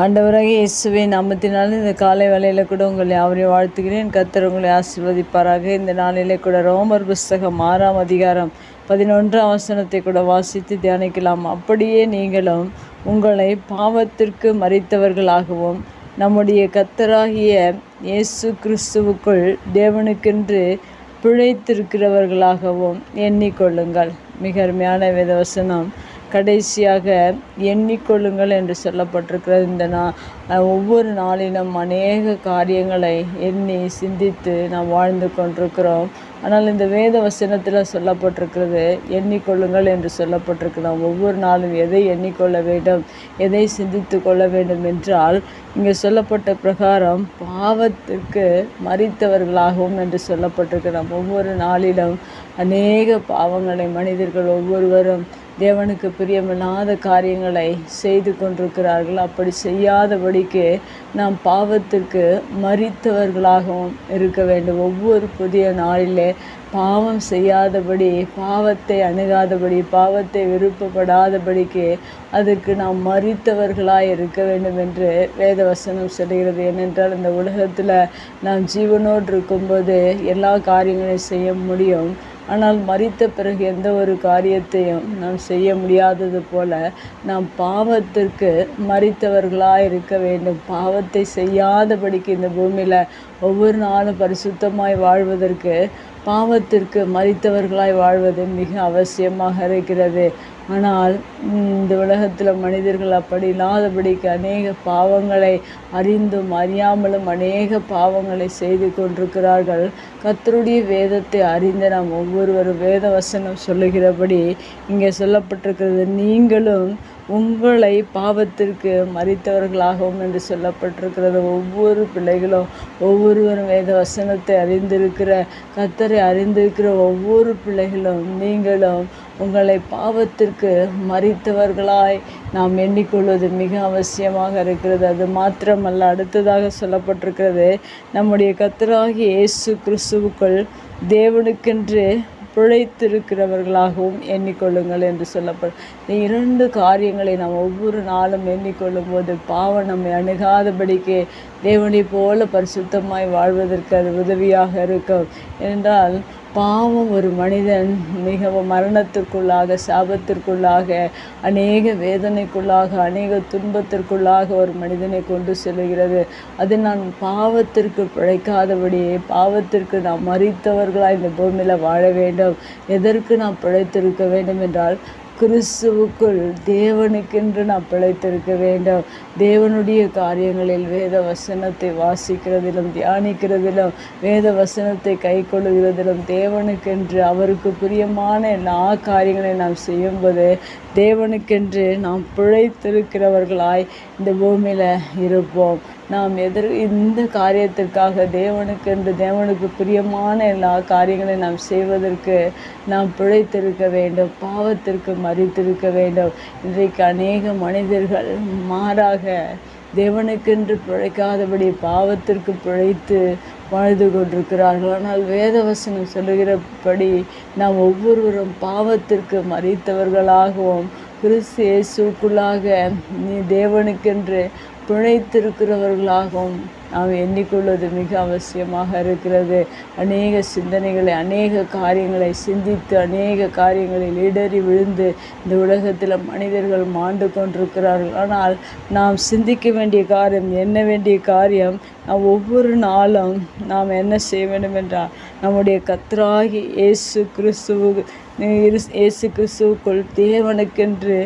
ஆண்டவராக இயேசுவை நாமத்தினால் இந்த காலை வேலையில் கூட உங்களை அவரை வாழ்த்துகிறேன். கத்தர் உங்களை ஆசீர்வதிப்பாராக. இந்த நாளிலே கூட ரோமர் புஸ்தகம் ஆறாம் அதிகாரம் பதினொன்றாம் வசனத்தை கூட வாசித்து தியானிக்கலாம். அப்படியே நீங்களும் உங்களை பாவத்திற்கு மறித்தவர்களாகவும் நம்முடைய கத்தராகிய இயேசு கிறிஸ்துவுக்குள் தேவனுக்கென்று பிழைத்திருக்கிறவர்களாகவும் எண்ணிக்கொள்ளுங்கள். மிக அருமையான வேதவசனம் கடைசியாக எண்ணிக்கொள்ளுங்கள் என்று சொல்லப்பட்டிருக்கிறது. இந்த நா ஒவ்வொரு நாளிலும் அநேக காரியங்களை எண்ணி சிந்தித்து நாம் வாழ்ந்து கொண்டிருக்கிறோம். ஆனால் இந்த வேத வசனத்தில் சொல்லப்பட்டிருக்கிறது எண்ணிக்கொள்ளுங்கள் என்று சொல்லப்பட்டிருக்கிறோம் ஒவ்வொரு நாளும் எதை எண்ணிக்கொள்ள வேண்டும் எதை சிந்தித்து கொள்ள வேண்டும் என்றால் இங்கே சொல்லப்பட்ட பிரகாரம் பாவத்திற்கு மறித்தவர்களாகவும் என்று சொல்லப்பட்டிருக்கிறோம் ஒவ்வொரு நாளிலும் அநேக பாவங்களை மனிதர்கள் ஒவ்வொருவரும் தேவனுக்கு பிரியமில்லாத காரியங்களை செய்து கொண்டிருக்கிறார்கள். அப்படி செய்யாதபடிக்கு நாம் பாவத்திற்கு மறித்தவர்களாகவும் இருக்க வேண்டும். ஒவ்வொரு புதிய நாளிலே பாவம் செய்யாதபடி பாவத்தை அணுகாதபடி பாவத்தை விருப்பப்படாதபடிக்கு அதற்கு நாம் மறித்தவர்களாக இருக்க வேண்டும் என்று வேதவசனம் சொல்கிறது ஏனென்றால் இந்த உலகத்தில் நாம் ஜீவனோடு இருக்கும்போது எல்லா காரியங்களையும் செய்ய முடியும். ஆனால் மறித்த பிறகு எந்த ஒரு காரியத்தையும் நாம் செய்ய முடியாதது போல நாம் பாவத்திற்கு மறித்தவர்களாக இருக்க வேண்டும். பாவத்தை செய்யாதபடிக்கு இந்த பூமியில் ஒவ்வொரு நாளும் பரிசுத்தமாய் வாழ்வதற்கு பாவத்திற்கு மறித்தவர்களாய் வாழ்வது மிக அவசியமாக இருக்கிறது. ஆனால் இந்த உலகத்தில் மனிதர்கள் அப்படி இல்லாதபடிக்கு அநேக பாவங்களை அறிந்தும் அறியாமலும் அநேக பாவங்களை செய்து கொண்டிருக்கிறார்கள். கத்தருடைய வேதத்தை அறிந்த நாம் ஒவ்வொருவரும் வேத வசனம் சொல்லுகிறபடி இங்கே சொல்லப்பட்டிருக்கிறது நீங்களும் உங்களை பாவத்திற்கு மறித்தவர்களாகவும் என்று சொல்லப்பட்டிருக்கிறது. ஒவ்வொரு பிள்ளைகளும் ஒவ்வொருவரும் வேத வசனத்தை அறிந்திருக்கிற கத்தரை அறிந்திருக்கிற ஒவ்வொரு பிள்ளைகளும் நீங்களும் உங்களை பாவத்திற்கு மறித்தவர்களாய் நாம் எண்ணிக்கொள்வது மிக அவசியமாக இருக்கிறது. அது மாத்திரமல்ல அடுத்ததாக சொல்லப்பட்டிருக்கிறது நம்முடைய கத்தராகி இயேசு கிறிஸ்துவுக்குள் தேவனுக்கென்று பிழைத்திருக்கிறவர்களாகவும் எண்ணிக்கொள்ளுங்கள் என்று சொல்லப்படும். இந்த இரண்டு காரியங்களை நாம் ஒவ்வொரு நாளும் எண்ணிக்கொள்ளும் போது பாவம் நம்மை அணுகாதபடிக்கு தேவனை போல பரிசுத்தமாய் வாழ்வதற்கு அது உதவியாக இருக்கும். என்றால் பாவம் ஒரு மனிதன் மிகவும் மரணத்திற்குள்ளாக சாபத்திற்குள்ளாக அநேக வேதனைக்குள்ளாக அநேக துன்பத்திற்குள்ளாக ஒரு மனிதனை கொண்டு செல்கிறது அது நான் பாவத்திற்கு பிழைக்காதபடியே பாவத்திற்கு நாம் மறித்தவர்களாக இந்த பூமியில் வாழ வேண்டும். எதற்கு நாம் பிழைத்திருக்க வேண்டும் என்றால் கிறிஸ்துவுக்குள் தேவனுக்கென்று நாம் பிழைத்திருக்க வேண்டும். தேவனுடைய காரியங்களில் வேத வசனத்தை வாசிக்கிறதிலும் தியானிக்கிறதிலும் வேத வசனத்தை கை கொள்ளுகிறதிலும் தேவனுக்கென்று அவருக்கு பிரியமான எல்லா காரியங்களை நாம் செய்யும்போது தேவனுக்கென்று நாம் பிழைத்திருக்கிறவர்களாய் இந்த பூமியில் இருப்போம். நாம் எதிர் இந்த காரியத்திற்காக தேவனுக்கென்று தேவனுக்கு பிரியமான எல்லா காரியங்களை நாம் செய்வதற்கு நாம் பிழைத்திருக்க வேண்டும். பாவத்திற்கு அறிந்திருக்க வேண்டும். இன்றைக்கு அநேக மனிதர்கள் மாறாக தேவனுக்கென்று பிழைக்காதபடி பாவத்திற்கு பிழைத்து வாழ்ந்து கொண்டிருக்கிறார்கள். ஆனால் வேதவசனம் சொல்லுகிறபடி நாம் ஒவ்வொருவரும் பாவத்திற்கு மறித்தவர்களாகவும் கிறிஸ்து இயேசுக்குள்ளாக நீ தேவனுக்கென்று பிழைத்திருக்கிறவர்களாகவும் நாம் எண்ணிக்கொள்வது மிக அவசியமாக இருக்கிறது. அநேக சிந்தனைகளை அநேக காரியங்களை சிந்தித்து அநேக காரியங்களில் இடறி விழுந்து இந்த உலகத்தில் மனிதர்கள் மாண்டு கொண்டிருக்கிறார்கள். ஆனால் நாம் சிந்திக்க வேண்டிய காரியம் என்ன வேண்டிய காரியம் நாம் ஒவ்வொரு நாளும் நாம் என்ன செய்ய வேண்டும் என்றால் நம்முடைய கத்ராகி இயேசு கிறிஸ்துவு இயேசு கிறிஸ்துவுக்குள் தேவனுக்கென்று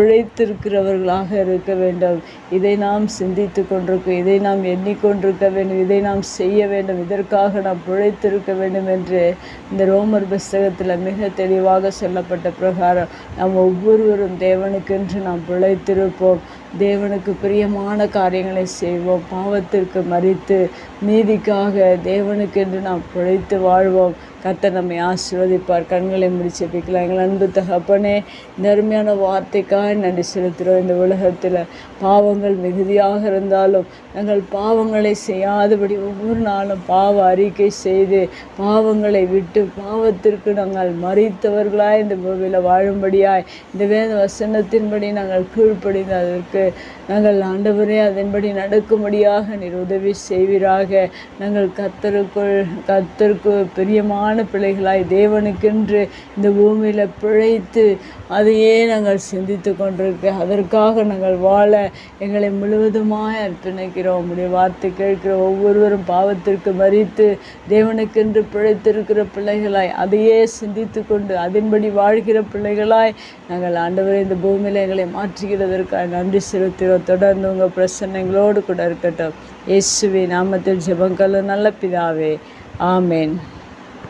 பிழைத்திருக்கிறவர்களாக இருக்க வேண்டும். இதை நாம் சிந்தித்து கொண்டிருக்கோம் இதை நாம் எண்ணிக்கொண்டிருக்க வேண்டும் இதை நாம் செய்ய வேண்டும். இதற்காக நாம் பிழைத்திருக்க வேண்டும் என்று இந்த ரோமர் புஸ்தகத்தில் மிக தெளிவாக சொல்லப்பட்ட பிரகாரம். நாம் ஒவ்வொருவரும் தேவனுக்கென்று நாம் பிழைத்திருப்போம். தேவனுக்கு பிரியமான காரியங்களை செய்வோம். பாவத்திற்கு மறித்து நீதிக்காக தேவனுக்கென்று நாம் பிழைத்து வாழ்வோம். கத்த நம்மை ஆசீர்வதிப்பார். கண்களை முடிச்சு வைக்கலாம். எங்கள் அன்பு தகப்பனே இந்த அருமையான வார்த்தைக்காக நன்றி செலுத்துகிறோம். இந்த உலகத்தில் பாவங்கள் மிகுதியாக இருந்தாலும் நாங்கள் பாவங்களை செய்யாதபடி ஒவ்வொரு நாளும் பாவ அறிக்கை செய்து பாவங்களை விட்டு பாவத்திற்கு நாங்கள் மறித்தவர்களாய் இந்த பூமியில் வாழும்படியாய் இந்த வேத வசனத்தின்படி நாங்கள் கீழ்ப்படிந்ததற்கு எங்களுக்கு நாங்கள் ஆண்டவரே அதன்படி நடக்கும்படியாக நீர் உதவி செய்வீராக. நாங்கள் கத்தருக்குள் கத்தருக்கு பிரியமான பிள்ளைகளாய் தேவனுக்கென்று இந்த பூமியில் பிழைத்து அதையே நாங்கள் சிந்தித்து கொண்டிருக்க அதற்காக நாங்கள் வாழ எங்களை முழுவதுமாய் அர்ப்பணிக்கிறோம். உடைய வார்த்தை கேட்கிற ஒவ்வொருவரும் பாவத்திற்கு மறித்து தேவனுக்கென்று பிழைத்திருக்கிற பிள்ளைகளாய் அதையே சிந்தித்து கொண்டு அதன்படி வாழ்கிற பிள்ளைகளாய் நாங்கள் ஆண்டவரை இந்த பூமியில் எங்களை மாற்றுகிறதற்காக நன்றி செலுத்துகிறோம் தொடர்ந்து உங்கள் பிரசன்னங்களோடு கூட இருக்கட்டும். இயேசுவே நாமத்தில் ஜெபங்களும் நல்ல பிதாவே. ஆமேன்.